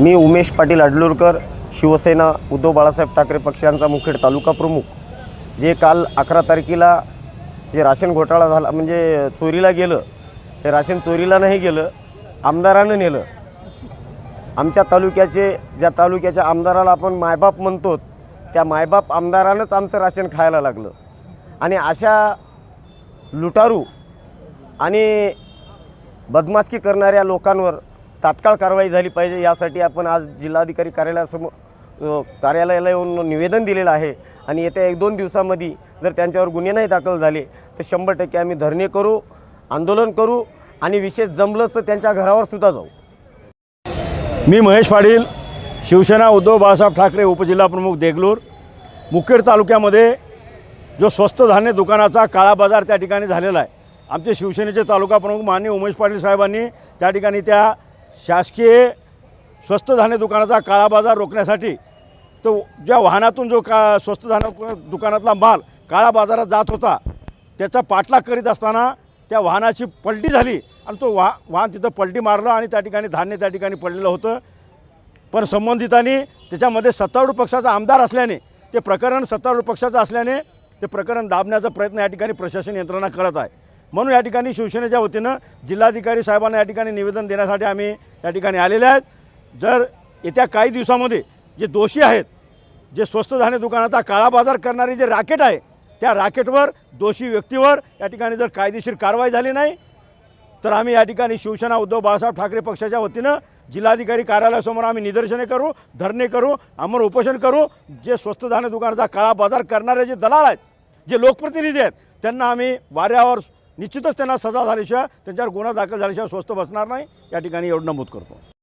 मी उमेश पाटील अडलूरकर शिवसेना उद्धव बाळासाहेब ठाकरे पक्षांचा मुखेड तालुका प्रमुख. जे काल अकरा तारखेला जे राशन घोटाळा झाला म्हणजे चोरीला गेलं ते राशन चोरीला नाही गेलं आमदारानं नेलं. आमच्या तालुक्याचे ज्या तालुक्याच्या आमदाराला आपण मायबाप म्हणतो त्या मायबाप आमदारानंच आमचं राशन खायला लागलं. आणि अशा लुटारू आणि बदमाशकी करणाऱ्या लोकांवर तात्काळ कारवाई झाली पाहिजे यासाठी आपण आज जिल्हाधिकारी कार्यालयासमोर कार्यालयाला येऊन निवेदन दिलेलं आहे. आणि येत्या एक दोन दिवसामध्ये जर त्यांच्यावर गुन्हे नाही दाखल झाले तर शंभर टक्के आम्ही धरणे करू आंदोलन करू आणि विशेष जमलंच तर त्यांच्या घरावर सुद्धा जाऊ. मी महेश पाटील शिवसेना उद्धव बाळासाहेब ठाकरे उपजिल्हाप्रमुख देगलूर. मुखेड तालुक्यामध्ये जो स्वस्त धान्य दुकानाचा काळा बाजार त्या ठिकाणी झालेला आहे. आमचे शिवसेनेचे तालुका प्रमुख मान्य उमेश पाटील साहेबांनी त्या ठिकाणी त्या शासकीय स्वस्त धान्य दुकानाचा काळा बाजार रोखण्यासाठी तो ज्या वाहनातून जो का स्वस्त धान्य दुकानातला माल काळा बाजारात जात होता त्याचा पाठलाग करीत असताना त्या वाहनाची पलटी झाली आणि तो वा वाहन तिथं पलटी मारलं आणि त्या ठिकाणी धान्य त्या ठिकाणी पडलेलं होतं. पण संबंधितांनी त्याच्यामध्ये सत्तारूढ पक्षाचा आमदार असल्याने ते प्रकरण सत्तारूढ पक्षाचं असल्याने ते प्रकरण दाबण्याचा प्रयत्न या ठिकाणी प्रशासन यंत्रणा करत आहे. म्हणून या ठिकाणी शिवसेनेच्या वतीनं जिल्हाधिकारी साहेबांना या ठिकाणी निवेदन देण्यासाठी आम्ही या ठिकाणी आलेले आहेत. जर येत्या काही दिवसामध्ये जे दोषी आहेत जे स्वस्त धान्य दुकानाचा काळा बाजार करणारे जे राकेट आहे त्या राकेटवर दोषी व्यक्तीवर या ठिकाणी जर कायदेशीर कारवाई झाली नाही तर आम्ही या ठिकाणी शिवसेना उद्धव बाळासाहेब ठाकरे पक्षाच्या वतीनं जिल्हाधिकारी कार्यालयासमोर आम्ही निदर्शने करू धरणे करू आमर उपोषण करू. जे स्वस्त धान्य दुकानाचा काळा बाजार करणारे जे दलाल आहेत जे लोकप्रतिनिधी आहेत त्यांना आम्ही वाऱ्यावर निश्चितच त्यांना सजा झाल्याशिवाय त्यांच्यावर गुन्हा दाखल झाल्याशिवाय स्वस्त बसणार नाही. या ठिकाणी एवढं नमूद करतो.